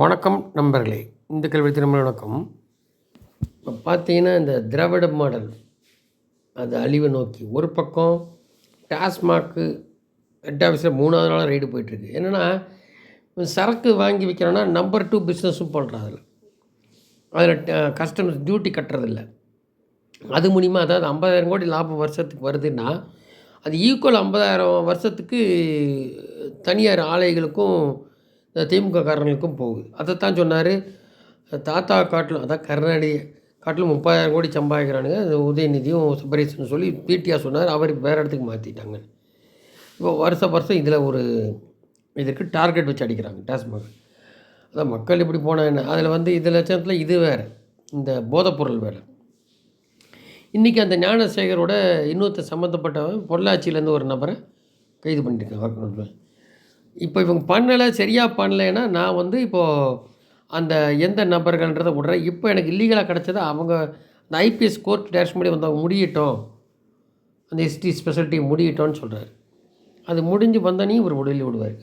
வணக்கம் நண்பர்களே. இந்த கல்வி திரும்ப வணக்கம். இப்போ பார்த்தீங்கன்னா இந்த திராவிட மாடல் அது அழிவை நோக்கி ஒரு பக்கம் டாஸ்மாக்கு ஹெட் ஆஃபீஸில் மூணாவது நாளாக ரைடு போயிட்டுருக்கு. என்னென்னா சரக்கு வாங்கி விற்கிறோன்னா நம்பர் டூ பிஸ்னஸும் பண்ணுறான் அதில். அதில் கஸ்டமர்ஸ் டியூட்டி கட்டுறதில்ல. அது மூலிமா அதாவது ஐம்பதாயிரம் கோடி லாபம் வருஷத்துக்கு வருதுன்னா அது ஈக்குவல் ஐம்பதாயிரம் வருஷத்துக்கு தனியார் ஆலைகளுக்கும் திமுக காரங்களுக்கும் போகுது. அதைத்தான் சொன்னார். தாத்தா காட்டிலும் அதான் கருணாநிதி காட்டிலும் முப்பதாயிரம் கோடி சம்பாதிக்கிறானுங்க. உதயநிதியும் சுப்பரேசன் சொல்லி பிடிஆர் சொன்னார். அவர் வேறு இடத்துக்கு மாற்றிட்டாங்க இப்போ வருஷம் வருஷம் இதில் ஒரு இதுக்கு டார்கெட் வச்சு அடிக்கிறாங்க டாஸ்மாக். அதான் மக்கள் இப்படி போனால் என்ன? அதில் வந்து இது லட்சத்தில் இது வேறு. இந்த போதைப்பொருள் வேறு. இன்றைக்கி அந்த ஞானசேகரோட இன்னொருத்தர் சம்மந்தப்பட்டவன் பொள்ளாச்சியிலேருந்து ஒரு நபரை கைது பண்ணியிருக்காங்க இப்போ இவங்க பண்ணலை சரியாக பண்ணலைன்னா நான் வந்து இப்போது அந்த எந்த நபர்கள்ன்றதை விட்றேன். இப்போ எனக்கு இல்லீகலாக கிடச்சது அவங்க அந்த ஐபிஎஸ் கோர்ட் டேரக்ஷன் பண்ணி வந்தவங்க முடியட்டும். அந்த எஸ்டி ஸ்பெஷாலிட்டி முடியட்டோன்னு சொல்கிறார் அது முடிஞ்சு வந்தோடனே இவர் உடலில் விடுவார்.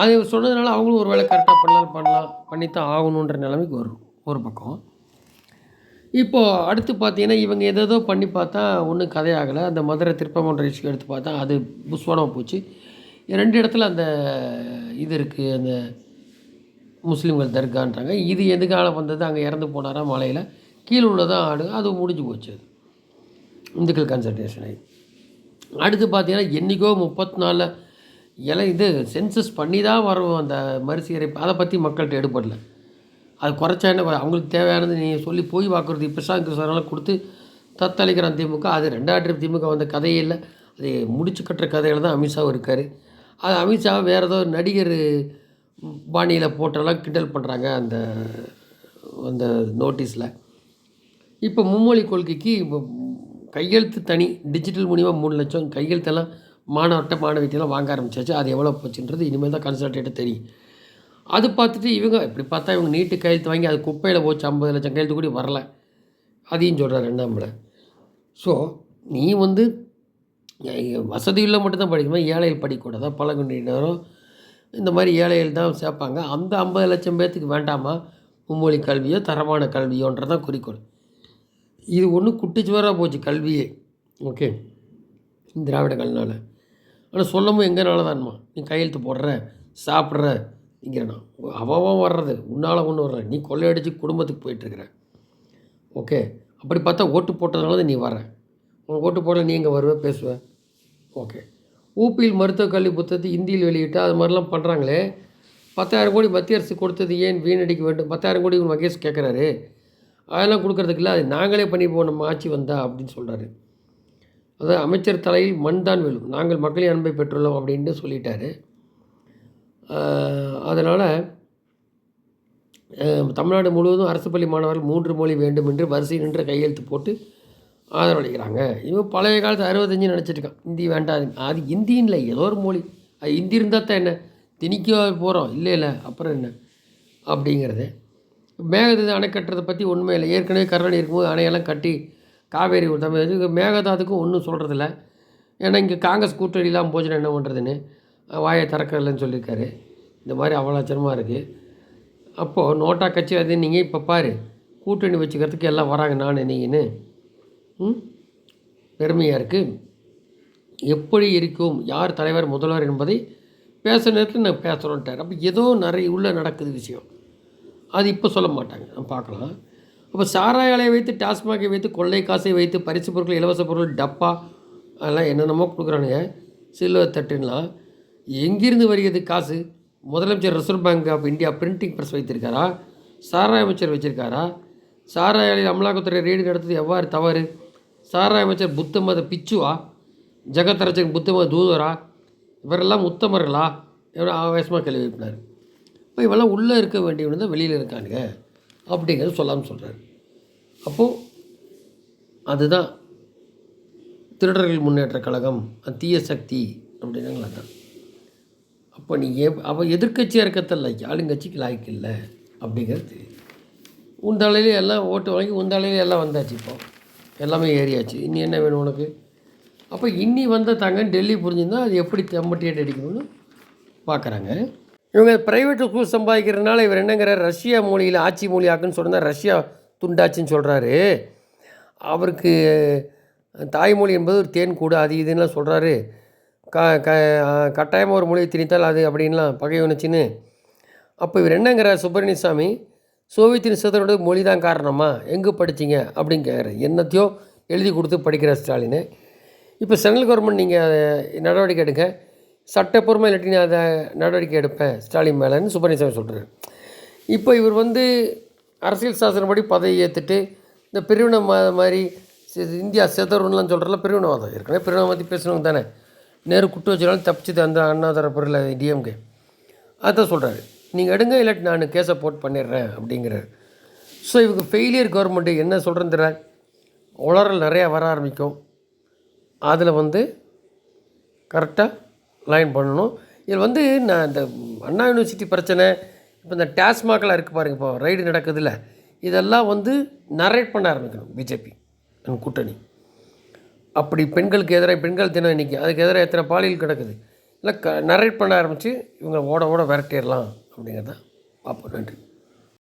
அது சொன்னதுனால அவங்களும் ஒரு வேளை கரெக்டாக பண்ணலாம் பண்ணலாம் பண்ணித்தான் ஆகணுன்ற நிலைமைக்கு வரும் ஒரு பக்கம். இப்போது அடுத்து பார்த்தீங்கன்னா இவங்க எதேதோ பண்ணி பார்த்தா ஒன்றும் கதையாகலை. அந்த மதுரை திருப்பமன்ற இஷ்யூ எடுத்து பார்த்தா அது புஸ்வானமாக போச்சு. ரெண்டு இடத்துல அந்த இது இருக்குது அந்த முஸ்லீம்கள் தர்கான்றாங்க. இது எதுக்காக வந்தது? அங்கே இறந்து போனாரா மலையில்? கீழே உள்ளதான் ஆடு அது முடிஞ்சு போச்சு அது. இந்துக்கள் கன்சல்டேஷன் ஆகி அடுத்து பார்த்தீங்கன்னா என்றைக்கோ முப்பத்தி நாலில் இலை இது சென்சஸ் பண்ணி தான் வரும் அந்த மறுசீரை அதை பற்றி மக்கள்கிட்ட எடுப்படல அது குறைச்சா என்ன அவங்களுக்கு தேவையானது நீ சொல்லி போய் வாக்குறுதி பிரசாந்த் கிருஷ்ணனால் கொடுத்து தத்தளிக்கிறான் திமுக. அது ரெண்டாவது திமுக வந்த கதையே இல்லை. அது முடிச்சு கட்டுற கதையில் தான் அமித்ஷாவும் இருக்கார். அது அமித்ஷா வேறு ஏதோ நடிகர் பாணியில் போட்டெல்லாம் கிண்டல் பண்ணுறாங்க அந்த அந்த நோட்டீஸில். இப்போ மும்மொழி கொள்கைக்கு இப்போ கையெழுத்து தனி டிஜிட்டல் மூலிமா மூணு லட்சம் கையெழுத்தெல்லாம் மாணவர்கிட்ட மாணவிட்டெல்லாம் வாங்க ஆரம்பிச்சாச்சு. அது எவ்வளோ போச்சுன்றது இனிமேல் தான் கன்சல்டேட்டாக தெரியும். அது பார்த்துட்டு இவங்க இப்படி பார்த்தா இவங்க நீட்டு கையெழுத்து வாங்கி அது குப்பையில் போச்சு ஐம்பது லட்சம் கையெழுத்து கூட வரல. அதையும் சொல்கிறார் ரெண்டாம்பளை ஸோ நீ வந்து வசதியுள்ள மட்டும்தான் படிக்கணும்? ஏழைகள் படிக்கக்கூடாதா? பழங்குடியினரும் இந்த மாதிரி ஏழைகள் தான் சேர்ப்பாங்க. அந்த ஐம்பது லட்சம் பேர்த்துக்கு வேண்டாமா? மும்மொழி கல்வியோ தரமான கல்வியோன்றதான் குறிக்கோள். இது ஒன்றும் குட்டிச்சுவராக போச்சு கல்வியே. ஓகே. திராவிட கல்வினால. ஆனால் சொல்லவும் எங்கனால தான்மா நீ கையெழுத்து போடுற சாப்பிட்ற இங்கிறனா. அவன் வர்றது உன்னால் ஒன்று வர்ற. நீ கொள்ளையடிச்சு குடும்பத்துக்கு போயிட்டுருக்குற ஓகே. அப்படி பார்த்தா ஓட்டு போட்டதுனால தான் நீ வர உங்கள் ஓட்டு போட நீங்கள் வருவேன் பேசுவேன் ஓகே ஊப்பியில் மருத்துவக் கல்வி புத்தகத்தை இந்தியில் வெளியிட்டு அது மாதிரிலாம் பண்ணுறாங்களே பத்தாயிரம் கோடி மத்திய அரசு கொடுத்தது ஏன் வீணடிக்க வேண்டும்? பத்தாயிரம் கோடி உங்கள் மகேஷ் கேட்குறாரு அதெல்லாம் கொடுக்கறதுக்கு இல்லை அது நாங்களே பண்ணிப்போம் நம்ம ஆட்சி வந்தா அப்படின்னு சொல்கிறாரு அதாவது அமைச்சர் தலையில் மண் தான் விழும். நாங்கள் மக்களின் அன்பை பெற்றுள்ளோம் அப்படின்ட்டு சொல்லிட்டாரு. அதனால் தமிழ்நாடு முழுவதும் அரசு பள்ளி மாணவர்கள் மூன்று மொழி வேண்டும் என்று வரிசை நின்று கையெழுத்து போட்டு ஆதரவளிக்கிறாங்க. இவன் பழைய காலத்து அறுபத்தஞ்சு நினச்சிட்டு இருக்கான் ஹிந்தி வேண்டாம். அது ஹிந்தின்னு இல்லை ஏதோ ஒரு மொழி. அது ஹிந்தி இருந்தால் தான் என்ன? திணிக்க போகிறோம் இல்லை இல்லை. அப்புறம் என்ன? அப்படிங்கிறது. மேகதாது அணை கட்டுறதை பற்றி உண்மை இல்லை. ஏற்கனவே கருணாநிதி இருக்கும்போது அணையெல்லாம் கட்டி காவேரி தமிழ் இது மேகதாதுக்கும் ஒன்றும் சொல்கிறதில்ல ஏன்னா இங்கே காங்கிரஸ் கூட்டணிலாம் போச்சுன்னா என்ன பண்ணுறதுன்னு வாயை திறக்கலைன்னு சொல்லியிருக்காரு. இந்த மாதிரி அவலாச்சரமாக இருக்குது அப்போது நோட்டா கட்சி அது நீங்கள் இப்போ பாரு. கூட்டணி வச்சுக்கிறதுக்கு எல்லாம் வராங்க நான் நீங்கன்னு. பெருமையாக இருக்குது எப்படி இருக்கும் யார் தலைவர் முதல்வர் என்பதை பேச நேரத்தில் நான் பேசுகிறோன்ட்டார் அப்போ ஏதோ நிறைய உள்ளே நடக்குது விஷயம். அது இப்போ சொல்ல மாட்டாங்க. நம்ம பார்க்கலாம். அப்போ சாராய ஆலையை வைத்து டாஸ்மாகை வைத்து கொள்ளை காசை வைத்து பரிசு பொருட்கள் இலவச பொருள் டப்பா அதெல்லாம் என்னென்னமோ கொடுக்குறானுங்க. சில்வர் தட்டுலாம் எங்கிருந்து வருகிறது காசு? முதலமைச்சர் Reserve Bank of India printing press வைத்திருக்காரா? சாராய அமைச்சர் வச்சிருக்காரா? சாராய ஆலையில் அமலாக்கத்துறை ரெய்டு நடத்துவது எவ்வாறு தவறு? சாராய அமைச்சர் புத்த மத பிச்சுவா ஜெகத்தரசன் புத்த மத தூதரா இவரெல்லாம் உத்தமர்களா? எவ்வளோ ஆவேசமாக கேள்வி எழுப்பினார். இப்போ இவெல்லாம் உள்ளே இருக்க வேண்டியவனு தான் வெளியில் இருக்கானுங்க அப்படிங்கிறது சொல்லாமல் சொல்கிறார் அப்போது அதுதான் திருடர்கள் முன்னேற்ற கழகம் தீய சக்தி அப்படின்னாங்களா தான் அப்போ நீ ஏ அவள் எதிர்க்கட்சியாக இருக்கத்தல்ல ஆளுங்கட்சிக்கு லாய்க்கு இல்லை அப்படிங்கிறது உந்தளையிலே உன் தலையிலே எல்லாம் ஓட்டு வாங்கி உன் தலையிலே எல்லாம் வந்தாச்சு இப்போ. எல்லாமே ஏறியாச்சு. இன்னி என்ன வேணும் உனக்கு? அப்போ இன்னி வந்த தாங்க டெல்லி புரிஞ்சுருந்தால் அது எப்படி தெம்பட்டியேட் அடிக்கணும்னு பார்க்குறாங்க இவங்க ப்ரைவேட் ஸ்கூல் சம்பாதிக்கிறதுனால இவர் என்னங்கிற ரஷ்யா மொழியில் ஆட்சி மொழியாக்குன்னு சொன்னால் ரஷ்யா துண்டாச்சுன்னு சொல்கிறாரு அவருக்கு தாய்மொழி என்பது ஒரு தேன் கூட அது இதுன்னெலாம் சொல்கிறாரு க க கட்டாயமாக ஒரு மொழியை திணித்தால் அது அப்படின்லாம் பகை உணர்ச்சின்னு அப்போ இவர் என்னங்கிறார் சுப்பிரமணியசாமி சோவியத்தின் சிதறோட மொழி தான் காரணமா? எங்கே படித்தீங்க அப்படின்னு கேட்குற என்னத்தையோ எழுதி கொடுத்து படிக்கிறார் ஸ்டாலின். இப்போ சென்ட்ரல் கவர்மெண்ட் நீங்கள் நடவடிக்கை எடுங்க. சட்டப்பூர்வமாக இல்லாட்டி நான் அதை நடவடிக்கை எடுப்பேன் ஸ்டாலின் மேலேன்னு சுப்பிரமணியசாமி சொல்கிறாரு இப்போ இவர் வந்து அரசியல் சாசனப்படி பதவி ஏற்றுட்டு இந்த பிரிவினை மாதிரி இந்தியா சிதறுன்னுலாம் சொல்கிறல பிரிவினவாதம் ஏற்கனவே பிரிவினை பற்றி பேசுனவங்க தானே. நேரு குட்டு வச்சாலும் தப்பிச்சு அந்த அண்ணா தரப்புரில் டிஎம்கே அதான் சொல்கிறாரு நீங்கள் எடுங்க இல்லாட்டி நான் கேஸை போட் பண்ணிடுறேன் அப்படிங்கிறார். ஸோ இவங்க ஃபெயிலியர் கவர்மெண்ட்டு என்ன சொல்கிறேன்னு தெரியல. உளறல் நிறையா வர ஆரம்பிக்கும். அதில் வந்து கரெக்டாக லைன் பண்ணணும். இதில் வந்து நான் இந்த அண்ணா யூனிவர்சிட்டி பிரச்சனை இப்போ இந்த டாஸ்மாகலாம் இருக்குது பாருங்கள் இப்போ ரைடு நடக்குதுல்ல. இதெல்லாம் வந்து நரேட் பண்ண ஆரம்பிக்கணும் பிஜேபி கூட்டணி. அப்படி பெண்களுக்கு எதிராக பெண்கள் தினம் இன்றைக்கி அதுக்கு எதிராக எத்தனை பாலியல் கிடக்குது? இல்லை க நரேட் பண்ண ஆரம்பித்து இவங்க ஓட ஓட விரட்டிடலாம் அப்படிங்கிறத பார்ப்போம். நன்றி.